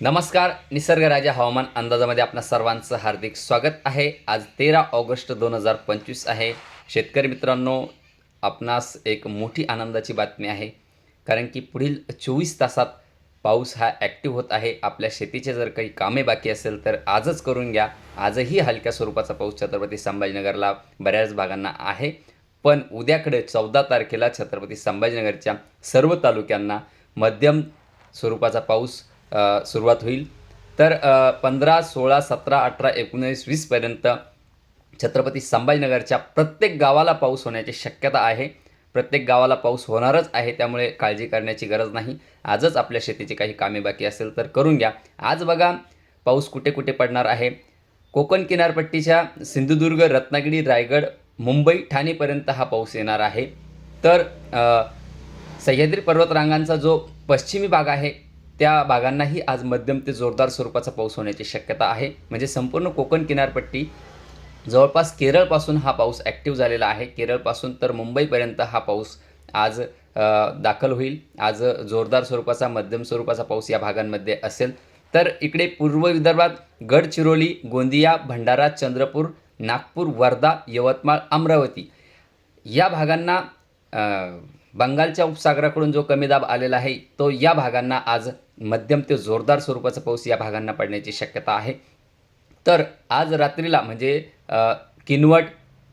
नमस्कार निसर्गराजा हवामान अंदाजामध्ये आपणा सर्वांचं हार्दिक स्वागत आहे. आज तेरा ऑगस्ट दोन हजार पंचवीस आहे. शेतकरी मित्रांनो आपणास एक मोठी आनंदाची बातमी आहे. कारण की पुढील चोवीस तासात पाऊस हा ॲक्टिव्ह होत आहे. आपल्या शेतीचे जर काही कामे बाकी असेल तर आजच करून घ्या. आजही हलक्या स्वरूपाचा पाऊस छत्रपती संभाजीनगरला बऱ्याच भागांना आहे. पण उद्याकडे चौदा तारखेला छत्रपती संभाजीनगरच्या सर्व तालुक्यांना मध्यम स्वरूपाचा पाऊस सुरुवात होईल. तर पंधरा सोळा सतरा अठरा एकोणीस वीसपर्यंत छत्रपती संभाजीनगरच्या प्रत्येक गावाला पाऊस होण्याची शक्यता आहे. प्रत्येक गावाला पाऊस होणारच आहे त्यामुळे काळजी करण्याची गरज नाही. आजच आपल्या शेतीची काही कामे बाकी असेल तर करून घ्या. आज बघा पाऊस कुठे कुठे पडणार आहे? कोकण किनारपट्टीच्या सिंधुदुर्ग रत्नागिरी रायगड मुंबई ठाणेपर्यंत हा पाऊस येणार आहे. तर सह्याद्री पर्वतरांगांचा जो पश्चिमी भाग आहे त्या भागांनाही आज मध्यम ते जोरदार स्वरूपाचा पाऊस होण्याची शक्यता आहे. म्हणजे संपूर्ण कोकण किनारपट्टी जवळपास केरळपासून हा पाऊस ॲक्टिव्ह झालेला आहे. केरळपासून तर मुंबईपर्यंत हा पाऊस आज दाखल होईल. आज जोरदार स्वरूपाचा मध्यम स्वरूपाचा पाऊस या भागांमध्ये असेल. तर इकडे पूर्व विदर्भात गडचिरोली गोंदिया भंडारा चंद्रपूर नागपूर वर्धा यवतमाळ अमरावती या भागांना बंगालच्या उपसागराकडून जो कमी दाब आलेला आहे तो या भागांना आज मध्यम ते जोरदार स्वरूपाचा पाऊस या भागांना पडण्याची शक्यता आहे. तर आज रात्रीला म्हणजे किनवट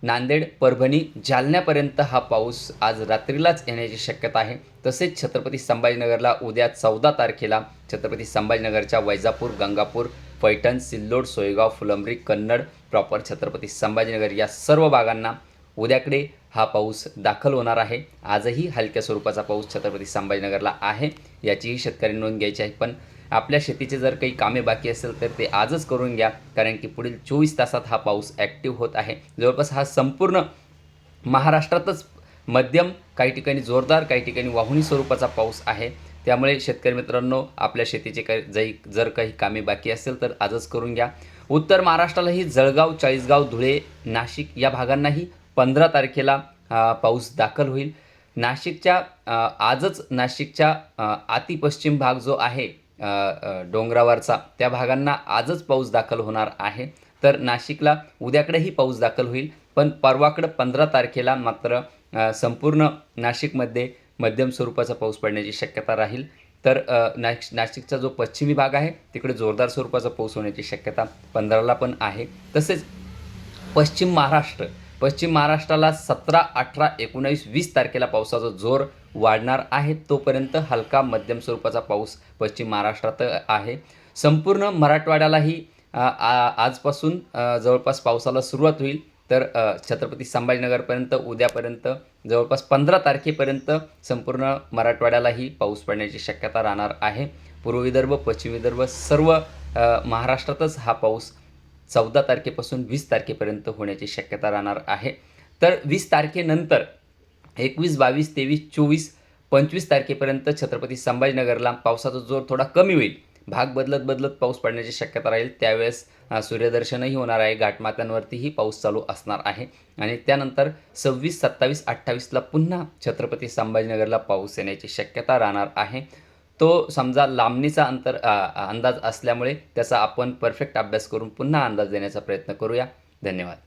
नांदेड परभणी जालन्यापर्यंत हा पाऊस आज रात्रीलाच येण्याची शक्यता आहे. तसेच छत्रपती संभाजीनगरला उद्या चौदा तारखेला छत्रपती संभाजीनगरच्या वैजापूर गंगापूर पैठण सिल्लोड सोयगाव फुलंब्री कन्नड प्रॉपर छत्रपती संभाजीनगर या सर्व भागांना उद्याकडे हा पाऊस दाखल होणार आहे. आजही हलक्या स्वरूपाचा पाऊस छत्रपती संभाजीनगरला आहे. याचीही शेतकरी नोंद घ्यायची आहे. पण आपल्या शेतीचे जर काही कामे बाकी असेल तर ते आजच करून घ्या. कारण की पुढील चोवीस तासात हा पाऊस ॲक्टिव्ह होत आहे. जवळपास हा संपूर्ण महाराष्ट्रातच मध्यम काही ठिकाणी जोरदार काही ठिकाणी वाहुनी स्वरूपाचा पाऊस आहे. त्यामुळे शेतकरी मित्रांनो आपल्या शेतीचे काही जई जर काही कामे बाकी असेल तर आजच करून घ्या. उत्तर महाराष्ट्रालाही जळगाव चाळीसगाव धुळे नाशिक या भागांनाही पंधरा तारखेला पाऊस दाखल होईल. नाशिकच्या आजच नाशिकच्या अतिपश्चिम भाग जो आहे डोंगरावरचा त्या भागांना आजच पाऊस दाखल होणार आहे. तर नाशिकला उद्याकडेही पाऊस दाखल होईल पण परवाकडं पंधरा तारखेला मात्र संपूर्ण नाशिकमध्ये मध्यम स्वरूपाचा पाऊस पडण्याची शक्यता राहील. तर नाश नाशिकचा जो पश्चिमी भाग आहे तिकडे जोरदार स्वरूपाचा पाऊस होण्याची शक्यता पंधराला पण आहे. तसेच पश्चिम महाराष्ट्र पश्चिम महाराष्ट्राला सतरा अठरा एकोणावीस वीस तारखेला पावसाचा जोर वाढणार आहे. तोपर्यंत हलका मध्यम स्वरूपाचा पाऊस पश्चिम महाराष्ट्रात आहे. संपूर्ण मराठवाड्यालाही आ- आजपासून जवळपास पावसाला सुरुवात होईल. तर छत्रपती संभाजीनगरपर्यंत उद्यापर्यंत जवळपास पंधरा तारखेपर्यंत संपूर्ण मराठवाड्यालाही पाऊस पडण्याची शक्यता राहणार आहे. पूर्व विदर्भ पश्चिम विदर्भ सर्व महाराष्ट्रातच हा पाऊस चौदा तारखेपासून वीस तारखेपर्यंत होण्याची शक्यता राहणार आहे. तर वीस तारखेनंतर एकवीस बावीस तेवीस चोवीस पंचवीस तारखेपर्यंत छत्रपती संभाजीनगरला पावसाचा जोर थोडा कमी होईल. भाग बदलत बदलत पाऊस पडण्याची शक्यता राहील. त्यावेळेस सूर्यदर्शनही होणार आहे. घाटमात्यांवरतीही पाऊस चालू असणार आहे. आणि त्यानंतर सव्वीस सत्तावीस अठ्ठावीसला पुन्हा छत्रपती संभाजीनगरला पाऊस येण्याची शक्यता राहणार आहे. तो समजा लांबणीचा अंतर अंदाज असल्यामुळे त्याचा आपण परफेक्ट अभ्यास करून पुन्हा अंदाज देण्याचा प्रयत्न करूया. धन्यवाद.